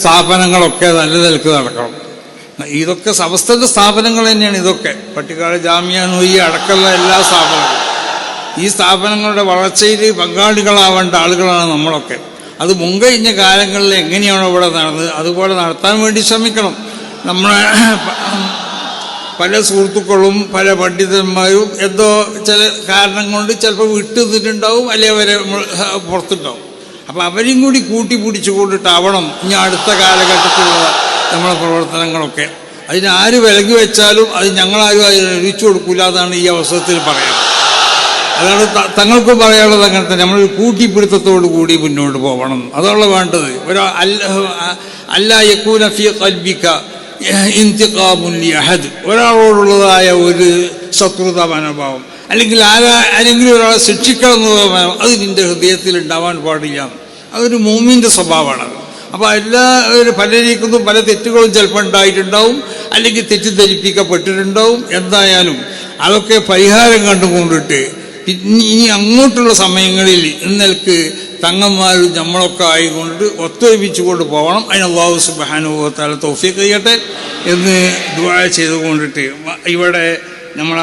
സ്ഥാപനങ്ങളൊക്കെ നല്ല നിലയ്ക്ക് നടക്കണം. ഇതൊക്കെ സമസ്തന്റെ സ്ഥാപനങ്ങൾ തന്നെയാണ് ഇതൊക്കെ. പട്ടിക്കാട് ജാമ്യ നൂയി അടക്കമുള്ള എല്ലാ സ്ഥാപനങ്ങളും. ഈ സ്ഥാപനങ്ങളുടെ വളർച്ചയിൽ പങ്കാളികളാവേണ്ട ആളുകളാണ് നമ്മളൊക്കെ. അത് മുൻകഴിഞ്ഞ കാലങ്ങളിൽ എങ്ങനെയാണോ ഇവിടെ നടന്നത് അതുപോലെ നടത്താൻ വേണ്ടി ശ്രമിക്കണം. നമ്മളെ പല സുഹൃത്തുക്കളും പല പണ്ഡിതന്മാരും എന്തോ ചില കാരണം കൊണ്ട് ചിലപ്പോൾ വിട്ടുനിന്നിട്ടുണ്ടാവും അല്ലെങ്കിൽ അവരെ പുറത്തുണ്ടാവും. അപ്പം അവരെയും കൂടി കൂട്ടി പിടിച്ചു കൊണ്ടിട്ടാവണം ഇനി അടുത്ത കാലഘട്ടത്തിലുള്ള നമ്മുടെ പ്രവർത്തനങ്ങളൊക്കെ. അതിന് ആര് വിലകി വെച്ചാലും അത് ഞങ്ങളാരും അതിന് ഒഴിച്ചു കൊടുക്കില്ല ഈ അവസരത്തിൽ പറയുന്നത് അതാണ് തങ്ങൾക്കും പറയാനുള്ളത് അങ്ങനെ തന്നെ. നമ്മൾ കൂട്ടിപ്പിടുത്തത്തോടു കൂടി മുന്നോട്ട് പോകണം അതാണ് വേണ്ടത്. ഒരു അല്ല യക്കൂന ഫി കൽബിക്ക അഹദ് ഒരാളോടുള്ളതായ ഒരു ശത്രുത മനോഭാവം. അല്ലെങ്കിൽ ആരാ ആരെങ്കിലും ഒരാളെ ശിക്ഷിക്കണം എന്നുള്ള അത് നിന്റെ ഹൃദയത്തിൽ ഉണ്ടാവാൻ പാടില്ല. അതൊരു മൂമിന്റെ സ്വഭാവമാണ്. അപ്പോൾ എല്ലാ ഒരു പലരീക്കും പല തെറ്റുകളും ചിലപ്പോൾ ഉണ്ടായിട്ടുണ്ടാവും അല്ലെങ്കിൽ തെറ്റിദ്ധരിപ്പിക്കപ്പെട്ടിട്ടുണ്ടാവും എന്തായാലും അതൊക്കെ പരിഹാരം കണ്ടുകൊണ്ടിട്ട് ഇനി അങ്ങോട്ടുള്ള സമയങ്ങളിൽ ഇന്നൽക്ക് തങ്ങന്മാരും നമ്മളൊക്കെ ആയിക്കൊണ്ട് ഒത്തൊരുമിച്ച് കൊണ്ട് പോകണം അതിന് അള്ളാഹു സുബാനുഭവത്താൽ തോഫിക്ക് ചെയ്യട്ടെ എന്ന് ദുബായ ചെയ്തുകൊണ്ടിട്ട് ഇവിടെ നമ്മൾ